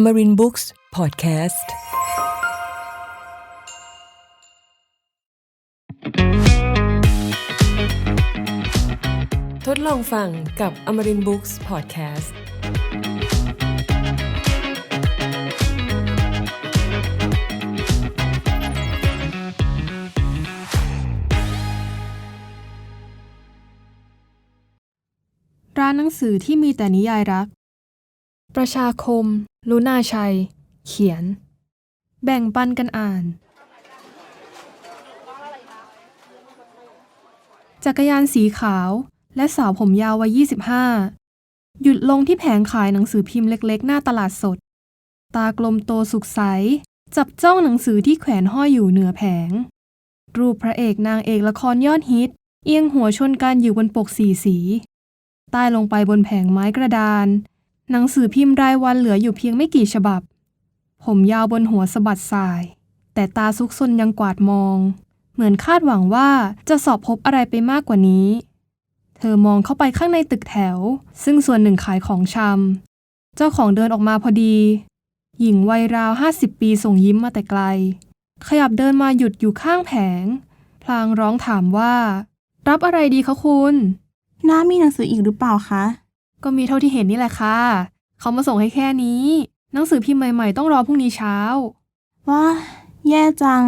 อมรินบุ๊กส์พอดแคสต์ทดลองฟังกับอมรินบุ๊กส์พอดแคสต์ร้านหนังสือที่มีแต่นิยายรัก ประชาคม ลุนาชัย เขียน แบ่งปันกันอ่าน จักรยานสีขาวและสาวผมยาววัย 25 หยุดลงที่แผงขายหนังสือพิมพ์เล็กๆ หน้าตลาดสด ตากลมโตสุขใส จับจ้องหนังสือที่แขวนห้อยอยู่เหนือแผง รูปพระเอกนางเอกละครยอดฮิต เอียงหัวชนกันอยู่บนปกสีสี ใต้ลงไปบนแผงไม้กระดาน หนังสือพิมพ์รายวันเหลืออยู่เพียงไม่กี่ฉบับ ผมยาวบนหัวสะบัดสาย แต่ตาซุกซนยังกวาดมอง เหมือนคาดหวังว่าจะสอบพบอะไรไปมากกว่านี้ เธอมองเข้าไปข้างในตึกแถว ซึ่งส่วนหนึ่งขายของชำเจ้าของเดินออกมาพอดี หญิงวัยราวห้าสิบปีส่งยิ้มมาแต่ไกล ขยับเดินมาหยุดอยู่ข้างแผง พลางร้องถามว่า รับอะไรดีคะคุณ น้ามีหนังสืออีกหรือเปล่าคะ ก็มีเท่าที่เห็นนี่แหละค่ะ เขามาส่งให้แค่นี้ หนังสือพิมพ์ใหม่ๆต้องรอพรุ่งนี้เช้า ว้าแย่จัง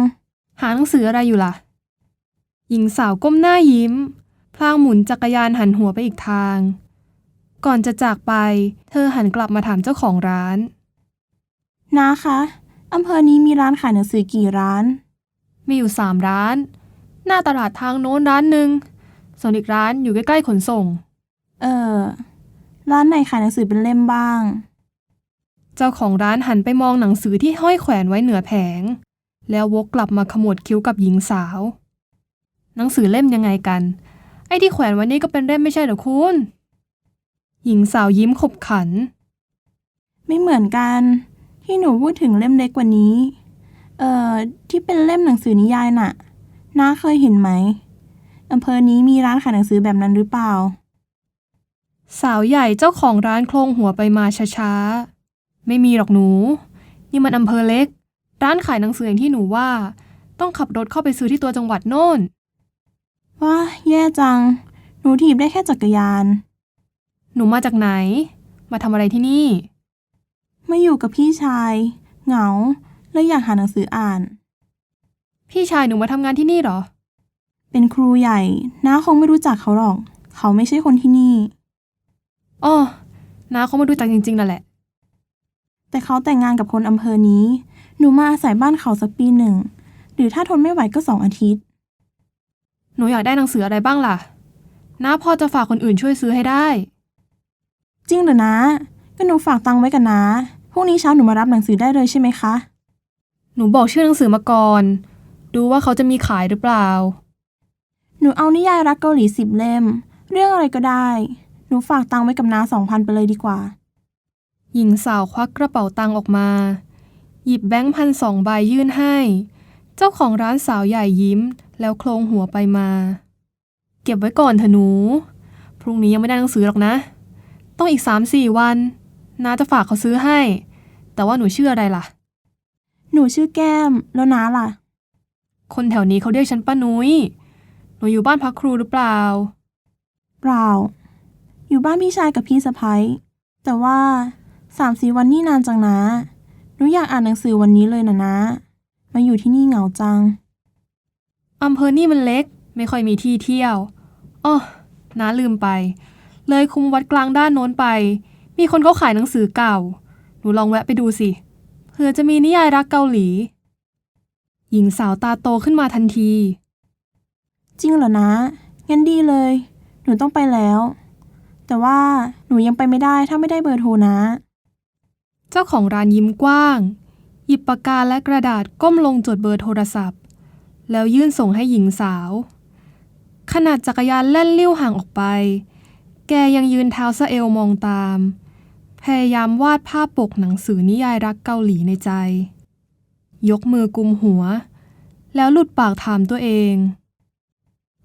หาหนังสืออะไรอยู่ล่ะ หญิงสาวก้มหน้ายิ้ม พลางหมุนจักรยานหันหัวไปอีกทาง ก่อนจะจากไป เธอหันกลับมาถามเจ้าของร้านน้าคะอำเภอนี้มีร้านขายหนังสือกี่ร้าน มีอยู่สามร้าน หน้าตลาดทางโน้นร้านหนึ่งส่วนอีกร้านอยู่ใกล้ๆขนส่ง เออ ร้านไหนขายหนังสือเป็นเล่มบ้าง เจ้าของร้านหันไปมองหนังสือที่ห้อยแขวนไว้เหนือแผง แล้ววกกลับมาขมวดคิ้วกับหญิงสาว หนังสือเล่มยังไงกัน ไอ้ที่แขวนไว้นี่ก็เป็นเล่มไม่ใช่เหรอคุณ หญิงสาวยิ้มขบขัน ไม่เหมือนกัน ที่หนูพูดถึงเล่มเล็กกว่านี้ เอ่อ ที่เป็นเล่มหนังสือนิยายน่ะ น้าเคยเห็นไหมอำเภอนี้มีร้านขายหนังสือแบบนั้นหรือเปล่า สาวใหญ่เจ้าของร้านโคลงหัวไปมาช้าๆ ไม่มีหรอกหนู นี่มันอำเภอเล็ก ร้านขายหนังสืออย่างที่หนูว่า ต้องขับรถเข้าไปซื้อที่ตัวจังหวัดโน่น ว้าแย่จัง หนูถีบได้แค่จักรยาน หนูมาจากไหน มาทำอะไรที่นี่ มาอยู่กับพี่ชาย เหงา เลยอยากหาหนังสืออ่าน พี่ชายหนูมาทำงานที่นี่เหรอ เป็นครูใหญ่น้าคงไม่รู้จักเขาหรอก เขาไม่ใช่คนที่นี่ อ้อน้าเขามาดูจักจริงๆนั่นแหละ แต่เขาแต่งงานกับคนอำเภอนี้ หนูมาอาศัยบ้านเขาสักปีหนึ่ง หรือถ้าทนไม่ไหวก็สองอาทิตย์ หนูอยากได้หนังสืออะไรบ้างล่ะ น้าพอจะฝากคนอื่นช่วยซื้อให้ได้ จริงเหรอนะก็หนูฝากตังค์ไว้กันนะพรุ่งนี้เช้าหนูมารับหนังสือได้เลยใช่ไหมคะ หนูบอกชื่อหนังสือมาก่อน ดูว่าเขาจะมีขายหรือเปล่า หนูเอานิยายรักเกาหลีสิบเล่ม เรื่องอะไรก็ได้ หนูฝากตังค์ไว้กับน้าสองพันไปเลยดีกว่า หญิงสาวควักกระเป๋าตังค์ออกมา หยิบแบงค์พันสองใบยื่นให้ เจ้าของร้านสาวใหญ่ยิ้ม แล้วโคลงหัวไปมา เก็บไว้ก่อนเถอะหนู พรุ่งนี้ยังไม่ได้หนังสือหรอกนะ ต้องอีกสามสี่วันน้าจะฝากเขาซื้อให้ แต่ว่าหนูชื่ออะไรล่ะ หนูชื่อแก้มแล้วน้าล่ะ คนแถวนี้เขาเรียกฉันป้านุย้ย หนูอยู่บ้านพักครูหรือเปล่า เปล่า อยู่บ้านพี่ชายกับพี่สะพ้ยแต่ว่าสามสี่วันนี่นานจังนะหนูอยากอ่านหนังสือวันนี้เลยนะนะ มาอยู่ที่นี่เหงาจัง อำเภอนี่มันเล็ก ไม่ค่อยมีที่เที่ยวอ้อน้าลืมไป เลยคุมวัดกลางด้านโน้นไป มีคนเขาขายหนังสือเก่า หนูลองแวะไปดูสิ เผื่อจะมีนิยายรักเกาหลี หญิงสาวตาโตขึ้นมาทันที จริงเหรอนะ งั้นดีเลย หนูต้องไปแล้ว แต่ว่าหนูยังไปไม่ได้ถ้าไม่ได้เบอร์โทรนะ เจ้าของร้านยิ้มกว้าง หยิบปากกาและกระดาษก้มลงจดเบอร์โทรศัพท์ แล้วยื่นส่งให้หญิงสาว ขนาดจักรยานแล่นลิ้วห่างออกไป แกยังยืนเท้าสะเอวมองตาม พยายามวาดภาพปกหนังสือนิยายรักเกาหลีในใจ ยกมือกุมหัว แล้วหลุดปากถามตัวเอง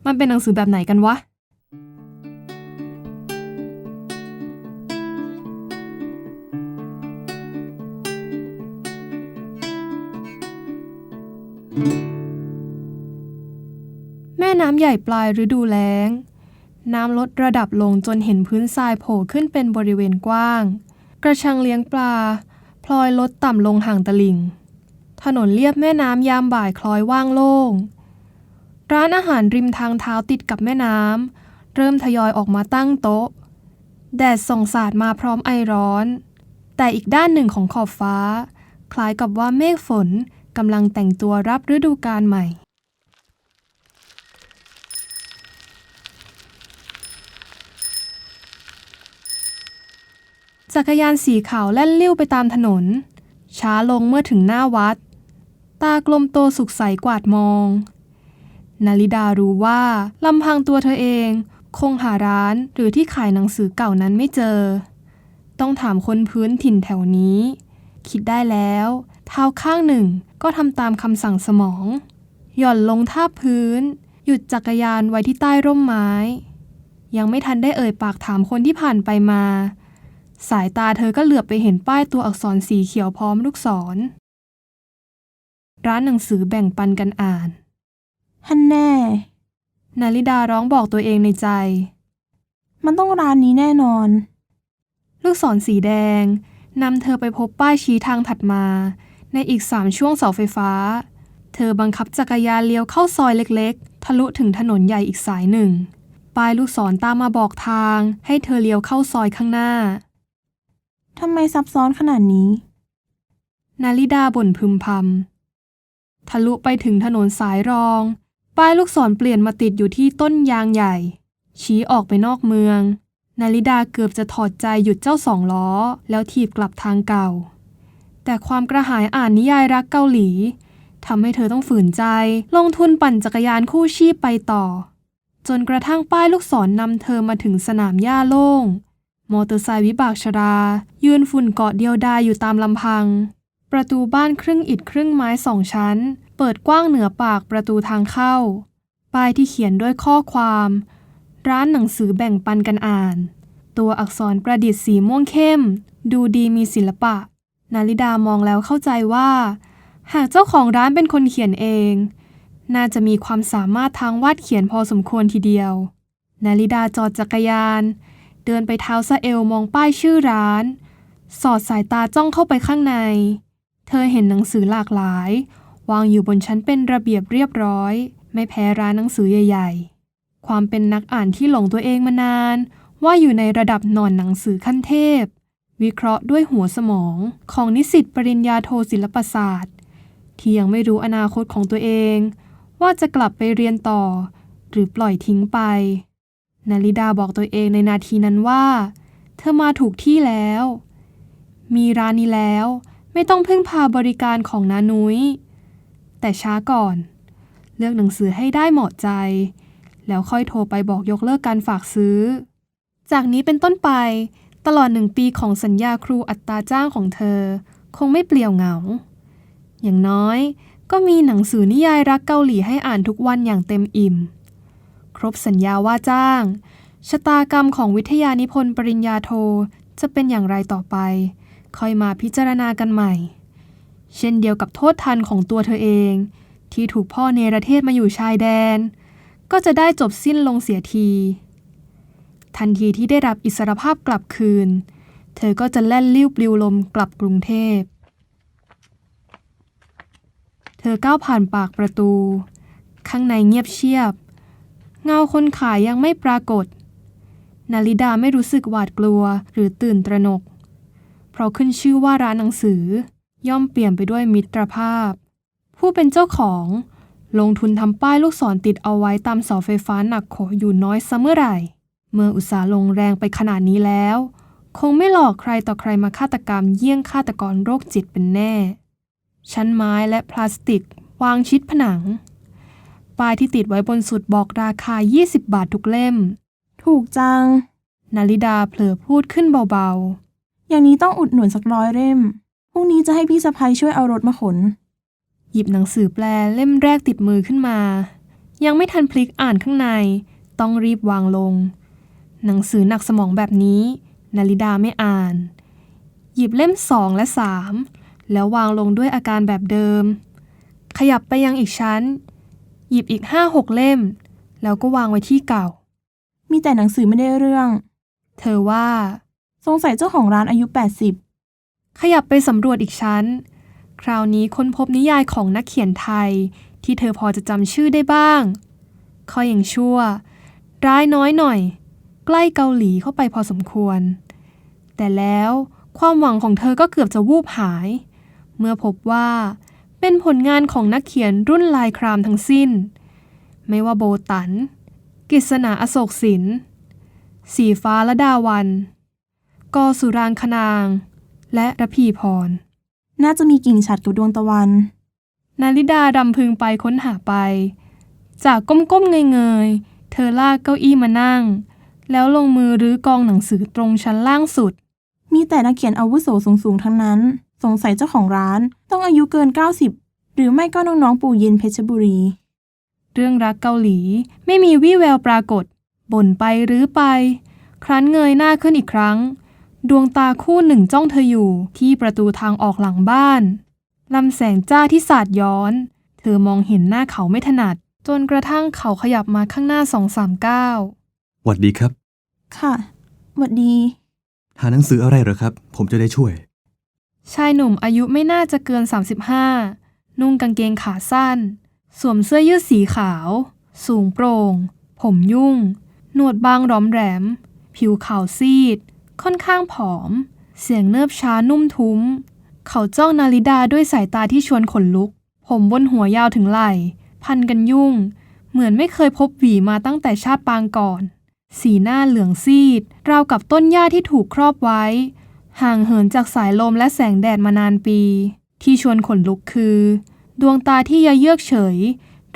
มันเป็นหนังสือแบบไหนกันวะ น้ำใหญ่ปลายฤดูแล้ง น้ำลดระดับลงจนเห็นพื้นทรายโผล่ขึ้นเป็นบริเวณกว้าง กระชังเลี้ยงปลา พลอยลดต่ำลงห่างตลิ่ง ถนนเลียบแม่น้ำยามบ่ายคล้อยว่างโล่ง ร้านอาหารริมทางเท้าติดกับแม่น้ำเริ่มทยอยออกมาตั้งโต๊ะ แดดส่องสาดมาพร้อมไอร้อน แต่อีกด้านหนึ่งของขอบฟ้า คล้ายกับว่าเมฆฝนกำลังแต่งตัวรับฤดูกาลใหม่ จักรยานสีขาวแล่นเลิ้ยวไปตามถนน ช้าลงเมื่อถึงหน้าวัด ตากลมโตสุขใสกวาดมอง นาริดารู้ว่าลำพังตัวเธอเอง คงหาร้านหรือที่ขายหนังสือเก่านั้นไม่เจอ ต้องถามคนพื้นถิ่นแถวนี้ คิดได้แล้ว เท้าข้างหนึ่งก็ทำตามคำสั่งสมอง หย่อนลงท่าพื้น หยุดจักรยานไว้ที่ใต้ร่มไม้ ยังไม่ทันได้เอ่ยปากถามคนที่ผ่านไปมา สายตาเธอก็เหลือบไปเห็นป้ายตัวอักษรสีเขียวพร้อมลูกศร ร้านหนังสือแบ่งปันกันอ่าน ฮันแน่ นาริดาร้องบอกตัวเองในใจ มันต้องร้านนี้แน่นอน ลูกศรสีแดงนำเธอไปพบป้ายชี้ทางถัดมา ในอีกสามช่วงเสาไฟฟ้า เธอบังคับจักรยานเลี้ยวเข้าซอยเล็กๆ ทะลุถึงถนนใหญ่อีกสายหนึ่งป้ายลูกศรตามมาบอกทาง ให้เธอเลี้ยวเข้าซอยข้างหน้า ทำไมซับซ้อนขนาดนี้ นาริดาบ่นพึมพำ ทะลุไปถึงถนนสายรอง ป้ายลูกศรเปลี่ยนมาติดอยู่ที่ต้นยางใหญ่ ชี้ออกไปนอกเมือง นาริดาเกือบจะถอดใจหยุดเจ้าสองล้อ แล้วถีบกลับทางเก่า แต่ความกระหายอ่านนิยายรักเกาหลีทำให้เธอต้องฝืนใจ ลงทุนปั่นจักรยานคู่ชีพไปต่อ จนกระทั่งป้ายลูกศรนำเธอมาถึงสนามหญ้าโล่ง มอเตอร์ไซค์วิบากชรา ยืนฝุ่นเกาะเดียวดายอยู่ตามลำพัง ประตูบ้านครึ่งอิฐครึ่งไม้สองชั้น เปิดกว้างเหนือปากประตูทางเข้า ป้ายที่เขียนด้วยข้อความ ร้านหนังสือแบ่งปันกันอ่าน ตัวอักษรประดิษฐ์สีม่วงเข้ม ดูดีมีศิลปะ นาริดามองแล้วเข้าใจว่า หากเจ้าของร้านเป็นคนเขียนเอง น่าจะมีความสามารถทางวาดเขียนพอสมควรทีเดียว นาริดาจอดจักรยาน เดินไปเท้าสะเอวมองป้ายชื่อร้าน สอดสายตาจ้องเข้าไปข้างใน เธอเห็นหนังสือหลากหลาย วางอยู่บนชั้นเป็นระเบียบเรียบร้อย ไม่แพ้ร้านหนังสือใหญ่ ๆ ความเป็นนักอ่านที่หลงตัวเองมานาน ว่าอยู่ในระดับหนอนหนังสือขั้นเทพ วิเคราะห์ด้วยหัวสมองของนิสิตปริญญาโทศิลปศาสตร์ ที่ยังไม่รู้อนาคตของตัวเอง ว่าจะกลับไปเรียนต่อ หรือปล่อยทิ้งไป นาริดาบอกตัวเองในนาทีนั้นว่า เธอมาถูกที่แล้ว มีร้านนี้แล้วไม่ต้องพึ่งพาบริการของนานุย้ย แต่ช้าก่อน เลือกหนังสือให้ได้เหมาะใจ แล้วค่อยโทรไปบอกยกเลิกการฝากซื้อ จากนี้เป็นต้นไป ตลอดหนึ่งปีของสัญญาครูอัตราจ้างของเธอ คงไม่เปลี่ยวเหงา อย่างน้อยก็มีหนังสือนิยายรักเกาหลีให้อ่านทุกวันอย่างเต็มอิ่ม ครบสัญญาว่าจ้าง ชะตากรรมของวิทยานิพนธ์ปริญญาโทจะเป็นอย่างไรต่อไป ค่อยมาพิจารณากันใหม่ เช่นเดียวกับโทษทันของตัวเธอเอง ที่ถูกพ่อเนรเทศมาอยู่ชายแดน ก็จะได้จบสิ้นลงเสียที ทันทีที่ได้รับอิสรภาพกลับคืน เธอก็จะแล่นลิ้วปลิวลมกลับกรุงเทพ เธอก้าวผ่านปากประตู ข้างในเงียบเชียบ เงาคนขายยังไม่ปรากฏ นาริดาไม่รู้สึกหวาดกลัวหรือตื่นตระหนก เพราะขึ้นชื่อว่าร้านหนังสือ ย่อมเปลี่ยมไปด้วยมิตรภาพ ผู้เป็นเจ้าของลงทุนทำป้ายลูกศรติดเอาไว้ตามเสาไฟฟ้าหนักโขอยู่น้อยซะเมื่อไหร่ เมื่ออุตสาห์ลงแรงไปขนาดนี้แล้ว คงไม่หลอกใครต่อใครมาฆาตกรรมเยี่ยงฆาตกรโรคจิตเป็นแน่ ชั้นไม้และพลาสติก วางชิดผนัง ป้ายที่ติดไว้บนสุดบอกราคา 20 บาททุกเล่ม ถูกจัง นาริดาเผลอพูดขึ้นเบาอย่างนี้ต้องอุดหนุนสักร้อยเล่ม พรุ่งนี้จะให้พี่สะพ้ยช่วยเอารถมาขนๆหยิบหนังสือแปลเล่มแรกติดมือขึ้นมา ยังไม่ทันพลิกอ่านข้างใน ต้องรีบวางลง หนังสือหนักสมองแบบนี้ นาริดาไม่อ่าน หยิบเล่มสองและสามแล้ววางลงด้วยอาการแบบเดิม ขยับไปยังอีกชั้น หยิบอีกห้าหกเล่ม แล้วก็วางไว้ที่เก่า มีแต่หนังสือไม่ได้เรื่อง เธอว่า สงสัยเจ้าของร้านอายุ 80 ขยับไปสำรวจอีกชั้น คราวนี้ค้นพบนิยายของนักเขียนไทย ที่เธอพอจะจำชื่อได้บ้างข้อยังชั่ว ร้ายน้อยหน่อย ใกล้เกาหลีเข้าไปพอสมควร แต่แล้วความหวังของเธอก็เกือบจะวูบหาย เมื่อพบว่า เป็นผลงานของนักเขียนรุ่นลายครามทั้งสิ้น ไม่ว่าโบตันกฤษณาอโศกสิน สีฟ้าละดาวัน กอสุรางคนาง และระพีพร น่าจะมีกิ่งฉัดกับดวงตะวัน นาริดาดำพึงไปค้นหาไป จากก้มๆเงยๆ เธอลากเก้าอี้มานั่ง แล้วลงมือรื้อกองหนังสือตรงชั้นล่างสุด มีแต่นักเขียนอาวุโสสูงๆทั้งนั้น สงสัยเจ้าของร้านต้องอายุเกิน 90 หรือไม่ก็น้องๆปู่เย็นเพชรบุรี เรื่องรักเกาหลีไม่มีวี่แววปรากฏ บ่นไปหรือไป ครั้นเงยหน้าขึ้นอีกครั้ง ดวงตาคู่หนึ่งจ้องเธออยู่ที่ประตูทางออกหลังบ้านลำแสงจ้าที่สาดย้อน เธอมองเห็นหน้าเขาไม่ถนัด จนกระทั่งเขาขยับมาข้างหน้าสองสามก้าวหวัดดีครับ ค่ะหวัดดี หาหนังสืออะไรเหรอครับ ผมจะได้ช่วย ชายหนุ่มอายุไม่น่าจะเกิน 35 นุ่งกางเกงขาสั้น สวมเสื้อยืดสีขาว สูงโปร่ง ผมยุ่ง หนวดบางหรอมแหลมผิวขาวซีด ค่อนข้างผอม เสียงเนิบช้านุ่มทุ้ม เขาจ้องนาริดาด้วยสายตาที่ชวนขนลุก ผมบนหัวยาวถึงไหล่ พันกันยุ่ง เหมือนไม่เคยพบหวีมาตั้งแต่ชาติปางก่อน สีหน้าเหลืองซีด ราวกับต้นหญ้าที่ถูกครอบไว้ ห่างเหินจากสายลมและแสงแดดมานานปี ที่ชวนขนลุกคือ ดวงตาที่ยะเยือกเฉย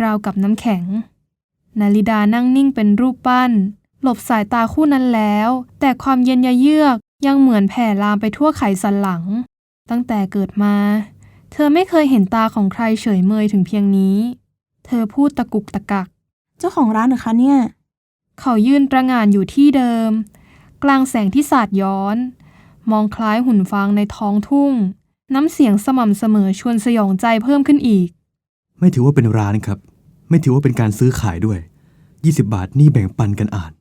ราวกับน้ำแข็ง นาริดานั่งนิ่งเป็นรูปปั้น หลบสายตาคู่นั้นแล้ว แต่ความเย็นยะเยือกยังเหมือนแผ่ลามไปทั่วไขสันหลัง ตั้งแต่เกิดมา เธอไม่เคยเห็นตาของใครเฉยเมยถึงเพียงนี้ เธอพูดตะกุกตะกัก เจ้าของร้านเหรอคะเนี่ย เขายืนประหง่านอยู่ที่เดิม กลางแสงที่สาดย้อน มองคล้ายหุ่นฟางในท้องทุ่ง น้ำเสียงสม่ำเสมอชวนสยองใจเพิ่มขึ้นอีก ไม่ถือว่าเป็นร้านครับ ไม่ถือว่าเป็นการซื้อขายด้วย 20 บาทนี่แบ่งปันกันอ่าน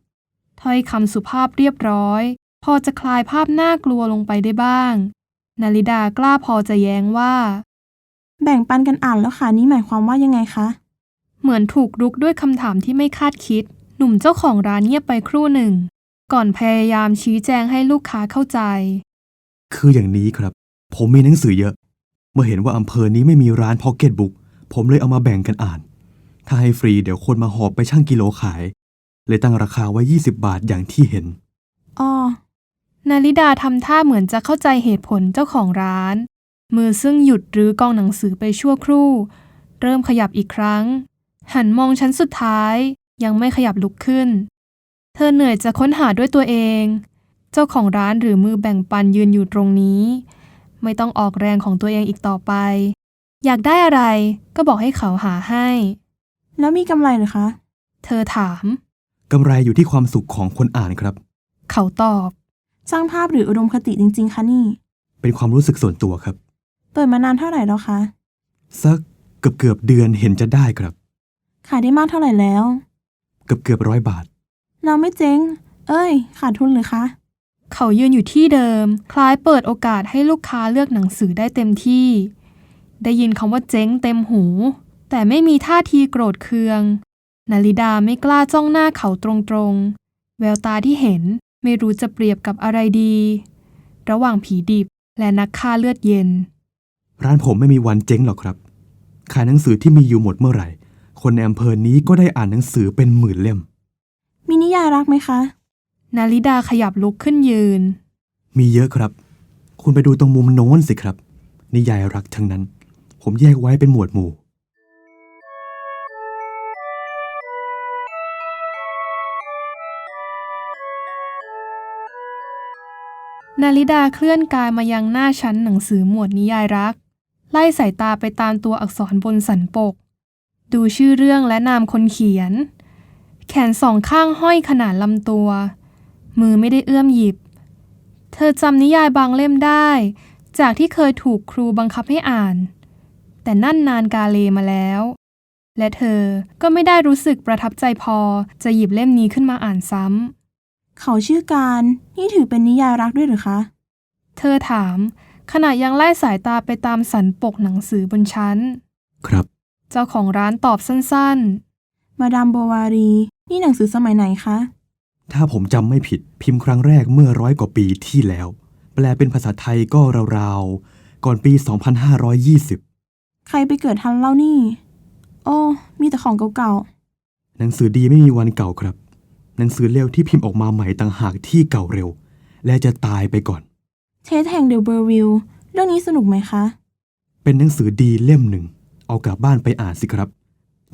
ถ้อยคำสุภาพเรียบร้อย พอจะคลายภาพน่ากลัวลงไปได้บ้าง นาริดากล้าพอจะแย้งว่า แบ่งปันกันอ่านแล้วค่ะนี่หมายความว่ายังไงคะ เหมือนถูกรุกด้วยคำถามที่ไม่คาดคิด หนุ่มเจ้าของร้านเงียบไปครู่หนึ่ง ก่อนพยายามชี้แจงให้ลูกค้าเข้าใจ คืออย่างนี้ครับ ผมมีหนังสือเยอะ เมื่อเห็นว่าอำเภอนี้ไม่มีร้านพ็อกเก็ตบุ๊กผมเลยเอามาแบ่งกันอ่าน ถ้าให้ฟรีเดี๋ยวคนมาหอบไปชั่งกิโลขาย เลยตั้งราคาไว้ 20 บาทอย่างที่เห็น อ้อ นาริดาทำท่าเหมือนจะเข้าใจเหตุผลเจ้าของร้าน มือซึ่งหยุดหรือกองหนังสือไปชั่วครู่ เริ่มขยับอีกครั้ง หันมองชั้นสุดท้าย ยังไม่ขยับลุกขึ้นเธอเหนื่อยจะค้นหาด้วยตัวเอง เจ้าของร้านหรือมือแบ่งปันยืนอยู่ตรงนี้ ไม่ต้องออกแรงของตัวเองอีกต่อไป อยากได้อะไรก็บอกให้เขาหาให้ แล้วมีกำไรเหรือคะ เธอถาม กำไรอยู่ที่ความสุขของคนอ่านครับ เขาตอบ สร้างภาพหรืออุดมคติจริง ๆ คะนี่ เป็นความรู้สึกส่วนตัวครับ เปิดมานานเท่าไหร่แล้วคะ สักเกือบเกือบๆเดือนเห็นจะได้ครับ ขายได้มากเท่าไหร่แล้ว เกือบเกือบร้อยบาท เราไม่เจ๊ง เอ้ย ขาดทุนหรือคะ เขายืนอยู่ที่เดิม คล้ายเปิดโอกาสให้ลูกค้าเลือกหนังสือได้เต็มที่ ได้ยินคำว่าเจ๊งเต็มหู แต่ไม่มีท่าทีโกรธเคือง นาริดาไม่กล้าจ้องหน้าเขาตรงๆ แววตาที่เห็นไม่รู้จะเปรียบกับอะไรดี ระหว่างผีดิบและนักฆ่าเลือดเย็น ร้านผมไม่มีวันเจ๊งหรอกครับ ขายหนังสือที่มีอยู่หมดเมื่อไหร่ คนในอำเภอนี้ก็ได้อ่านหนังสือเป็นหมื่นเล่ม มีนิยายรักไหมคะ นาริดาขยับลุกขึ้นยืน มีเยอะครับ คุณไปดูตรงมุมโน้นสิครับ นิยายรักทั้งนั้น ผมแยกไว้เป็นหมวดหมู่ นาริดาเคลื่อนกายมายังหน้าชั้นหนังสือหมวดนิยายรัก ไล่สายตาไปตามตัวอักษรบนสันปก ดูชื่อเรื่องและนามคนเขียน แขนสองข้างห้อยขนาดลำตัว มือไม่ได้เอื้อมหยิบ เธอจำนิยายบางเล่มได้ จากที่เคยถูกครูบังคับให้อ่าน แต่นั่นนานกาเลมาแล้ว และเธอก็ไม่ได้รู้สึกประทับใจพอจะหยิบเล่มนี้ขึ้นมาอ่านซ้ำ เขาชื่อการนี่ถือเป็นนิยายรักด้วยหรือคะ เธอถาม ขณะยังไล่สายตาไปตามสันปกหนังสือบนชั้น ครับ เจ้าของร้านตอบสั้นมาดามโบวารี นี่หนังสือสมัยไหนคะ ถ้าผมจำไม่ผิดพิมพ์ครั้งแรกเมื่อร้อยกว่าปีที่แล้ว แปลเป็นภาษาไทยก็ราวๆ ก่อนปี 2520 ใครไปเกิดทันเล่านี่ โอ้ มีแต่ของเก่าหนังสือดีไม่มีวันเก่าครับ หนังสือเร็วที่พิมพ์ออกมาใหม่ต่างหากที่เก่าเร็ว และจะตายไปก่อน ๆ เทสแห่งเดอะเบอร์วิลเรื่องนี้สนุกไหมคะ เป็นหนังสือดีเล่มหนึ่ง เอากลับบ้านไปอ่านสิครับ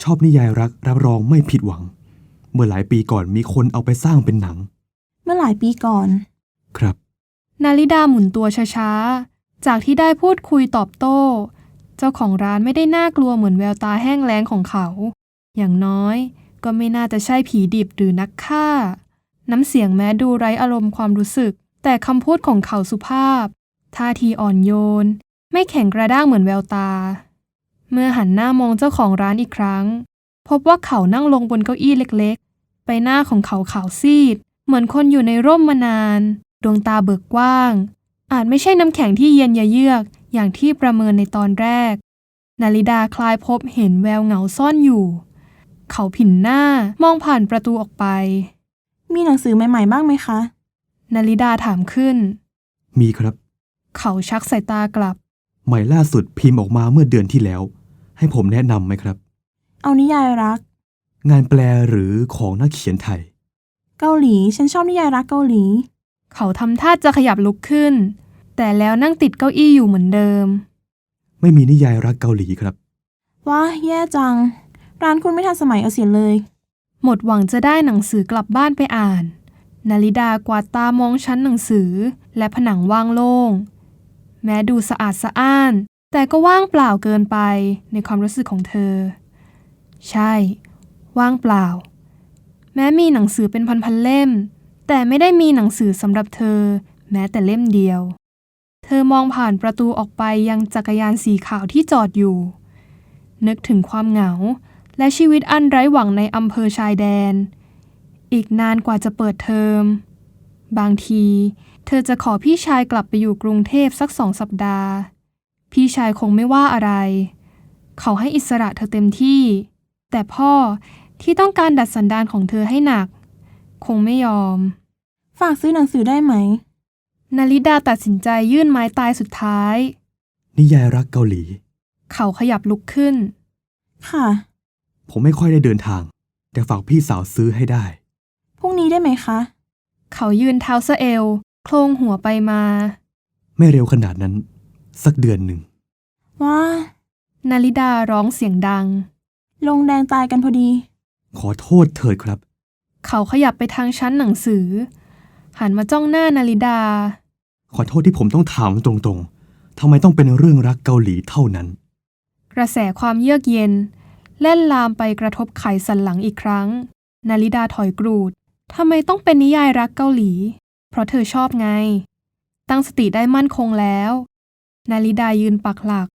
ชอบนิยายรักรับรองไม่ผิดหวัง เมื่อหลายปีก่อนมีคนเอาไปสร้างเป็นหนัง เมื่อหลายปีก่อน ครับๆนาริดาหมุนตัวช้าๆ จากที่ได้พูดคุยตอบโต้ เจ้าของร้านไม่ได้น่ากลัวเหมือนแววตาแห้งแล้งของเขา อย่างน้อยก็ไม่น่าจะใช่ผีดิบหรือนักฆ่า น้ำเสียงแม้ดูไร้อารมณ์ความรู้สึก แต่คำพูดของเขาสุภาพ ท่าทีอ่อนโยน ไม่แข็งกระด้างเหมือนแววตา เมื่อหันหน้ามองเจ้าของร้านอีกครั้ง พบว่าเขานั่งลงบนเก้าอี้เล็กๆ ใบหน้าของเขาขาวซีด เหมือนคนอยู่ในร่มมานาน ดวงตาเบิกกว้าง อาจไม่ใช่น้ำแข็งที่เย็นยะเยือก อย่างที่ประเมินในตอนแรก นาริดาคลายพบเห็นแววเหงาซ่อนอยู่ เขาผินหน้ามองผ่านประตูออกไป มีหนังสือใหม่ๆบ้างไหมคะ นาริดาถามขึ้น มีครับ เขาชักสายตากลับ ใหม่ล่าสุดพิมพ์ออกมาเมื่อเดือนที่แล้ว ให้ผมแนะนำไหมครับ เอานิยายรัก งานแปลหรือของนักเขียนไทย เกาหลี ฉันชอบนิยายรักเกาหลี เขาทำท่าจะขยับลุกขึ้น แต่แล้วนั่งติดเก้าอี้อยู่เหมือนเดิม ไม่มีนิยายรักเกาหลีครับ ว้าแย่จัง ร้านคุณไม่ทันสมัยเอาเสียเลย หมดหวังจะได้หนังสือกลับบ้านไปอ่าน นาริดากวาดตามองชั้นหนังสือและผนังว่างโล่ง แม้ดูสะอาดสะอ้าน แต่ก็ว่างเปล่าเกินไปในความรู้สึกของเธอ ใช่ ว่างเปล่า แม้มีหนังสือเป็นพันๆเล่ม แต่ไม่ได้มีหนังสือสำหรับเธอ แม้แต่เล่มเดียว เธอมองผ่านประตูออกไปยังจักรยานสีขาวที่จอดอยู่ นึกถึงความเหงาและชีวิตอันไร้หวังในอำเภอชายแดน อีกนานกว่าจะเปิดเทอม บางที เธอจะขอพี่ชายกลับไปอยู่กรุงเทพสักสองสัปดาห์ พี่ชายคงไม่ว่าอะไร เขาให้อิสระเธอเต็มที่ แต่พ่อ ที่ต้องการดัดสันดานของเธอให้หนัก คงไม่ยอม ฝากซื้อหนังสือได้ไหม นาริดาตัดสินใจยื่นไม้ตายสุดท้าย นิยายรักเกาหลี เขาขยับลุกขึ้น ค่ะ ผมไม่ค่อยได้เดินทาง แต่ฝากพี่สาวซื้อให้ได้ พรุ่งนี้ได้ไหมคะ เขายืนเท้าสะเอว โคลงหัวไปมา ไม่เร็วขนาดนั้น สักเดือนหนึ่ง ว้า นาริดาร้องเสียงดัง ลงแดงตายกันพอดี ขอโทษเถิดครับ เขาขยับไปทางชั้นหนังสือ หันมาจ้องหน้านาริดา ขอโทษที่ผมต้องถามตรงๆทำไมต้องเป็นเรื่องรักเกาหลีเท่านั้น กระแสความเยือกเย็น แล่นลามไปกระทบไขสันหลังอีกครั้ง นาริดาถอยกรูดทำไมต้องเป็นนิยายรักเกาหลี เพราะเธอชอบไง ตั้งสติได้มั่นคงแล้ว นาริดายืนปักหลัก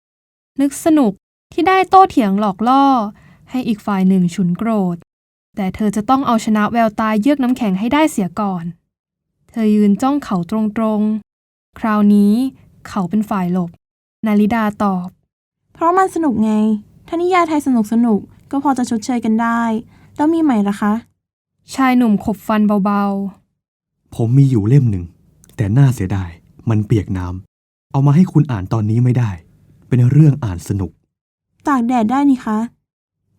นึกสนุกที่ได้โต้เถียงหลอกล่อ ให้อีกฝ่ายหนึ่งฉุนโกรธ แต่เธอจะต้องเอาชนะแววตาเยือกน้ำแข็งให้ได้เสียก่อน เธอยืนจ้องเขาตรงๆ คราวนี้เขาเป็นฝ่ายหลบ นาริดาตอบ เพราะมันสนุกไง ถ้านิยายไทยสนุกสนุกๆก็พอจะชดเชยกันได้ แล้วมีใหม่ละคะ ชายหนุ่มขบฟันเบาผมมีอยู่เล่มหนึ่ง แต่น่าเสียดาย มันเปียกน้ำเอามาให้คุณอ่านตอนนี้ไม่ได้ เป็นเรื่องอ่านสนุก ตากแดดได้นี่คะ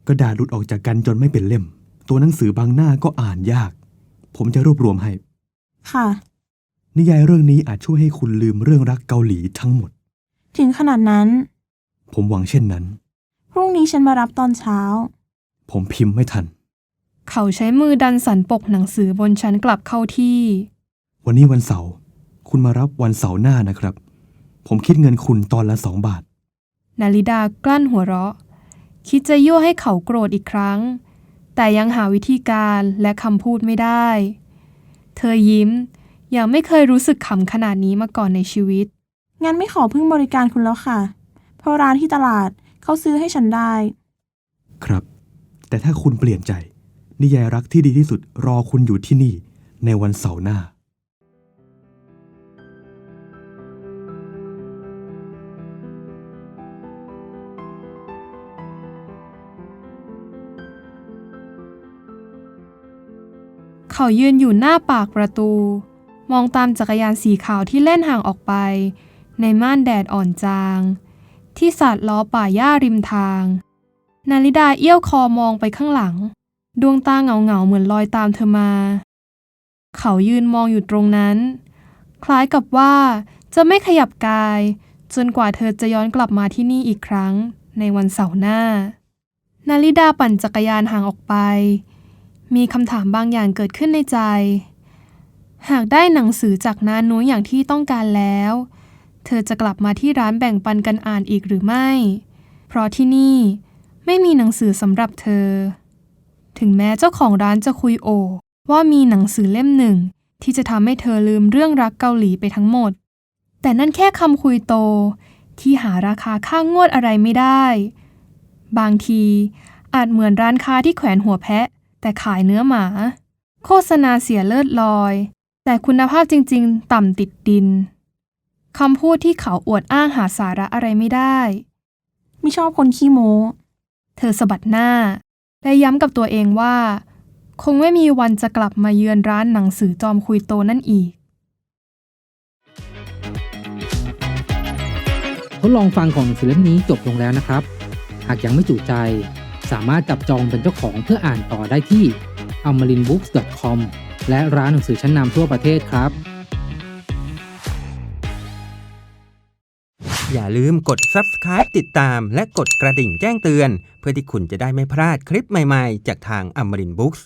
กระดาษหลุดออกจากกันจนไม่เป็นเล่ม ตัวหนังสือบางหน้าก็อ่านยาก ผมจะรวบรวมให้ ค่ะ นิยายเรื่องนี้อาจช่วยให้คุณลืมเรื่องรักเกาหลีทั้งหมด ถึงขนาดนั้น ผมหวังเช่นนั้น พรุ่งนี้ฉันมารับตอนเช้า ผมพิมพ์ไม่ทันๆเขาใช้มือดันสันปกหนังสือบนชั้นกลับเข้าที่ วันนี้วันเสาร์ คุณมารับวันเสาร์หน้านะครับ ผมคิดเงินคุณตอนละสองบาท นาริดากลั้นหัวเราะ คิดจะยั่วให้เขาโกรธอีกครั้ง แต่ยังหาวิธีการและคำพูดไม่ได้ เธอยิ้มอย่างไม่เคยรู้สึกขำขนาดนี้มาก่อนในชีวิต งั้นไม่ขอพึ่งบริการคุณแล้วค่ะ เพราะร้านที่ตลาดเขาซื้อให้ฉันได้ ครับ แต่ถ้าคุณเปลี่ยนใจ นิยายรักที่ดีที่สุดรอคุณอยู่ที่นี่ ในวันเสาร์หน้า เขายืนอยู่หน้าปากประตู มองตามจักรยานสีขาวที่เล่นห่างออกไป ในม่านแดดอ่อนจาง ที่สาดล้อป่าหญ้าริมทาง นาริดาเอี้ยวคอมองไปข้างหลัง ดวงตาเหงาๆเหมือนลอยตามเธอมา เขายืนมองอยู่ตรงนั้น คล้ายกับว่าจะไม่ขยับกาย จนกว่าเธอจะย้อนกลับมาที่นี่อีกครั้งในวันเสาร์หน้า นาริดาปั่นจักรยานห่างออกไป มีคำถามบางอย่างเกิดขึ้นในใจ หากได้หนังสือจากน้านุ้ยอย่างที่ต้องการแล้ว เธอจะกลับมาที่ร้านแบ่งปันกันอ่านอีกหรือไม่ เพราะที่นี่ไม่มีหนังสือสำหรับเธอ ถึงแม้เจ้าของร้านจะคุยโอ ว่ามีหนังสือเล่มหนึ่ง ที่จะทำให้เธอลืมเรื่องรักเกาหลีไปทั้งหมด แต่นั่นแค่คำคุยโตที่หาราคาค่างงวดอะไรไม่ได้ บางทีอาจเหมือนร้านค้าที่แขวนหัวแพะ แต่ขายเนื้อหมา โฆษณาเสียเลิศลอย แต่คุณภาพจริง ๆ ต่ำติดดินคำพูดที่เขาอวดอ้างหาสาระอะไรไม่ได้ ไม่ชอบคนขี้โม้ เธอสะบัดหน้า และย้ำกับตัวเองว่า คงไม่มีวันจะกลับมาเยือนร้านหนังสือจอมคุยโตนั่นอีก ทดลองฟังของหนังสือเล่มนี้จบลงแล้วนะครับ หากยังไม่จุใจ สามารถจับจองเป็นเจ้าของเพื่ออ่านต่อได้ที่ amarinbooks.com และร้านหนังสือชั้นนำทั่วประเทศครับ อย่าลืมกด subscribe ติดตาม และกดกระดิ่งแจ้งเตือน เพื่อที่คุณจะได้ไม่พลาดคลิปใหม่ๆ จากทาง Amarin Books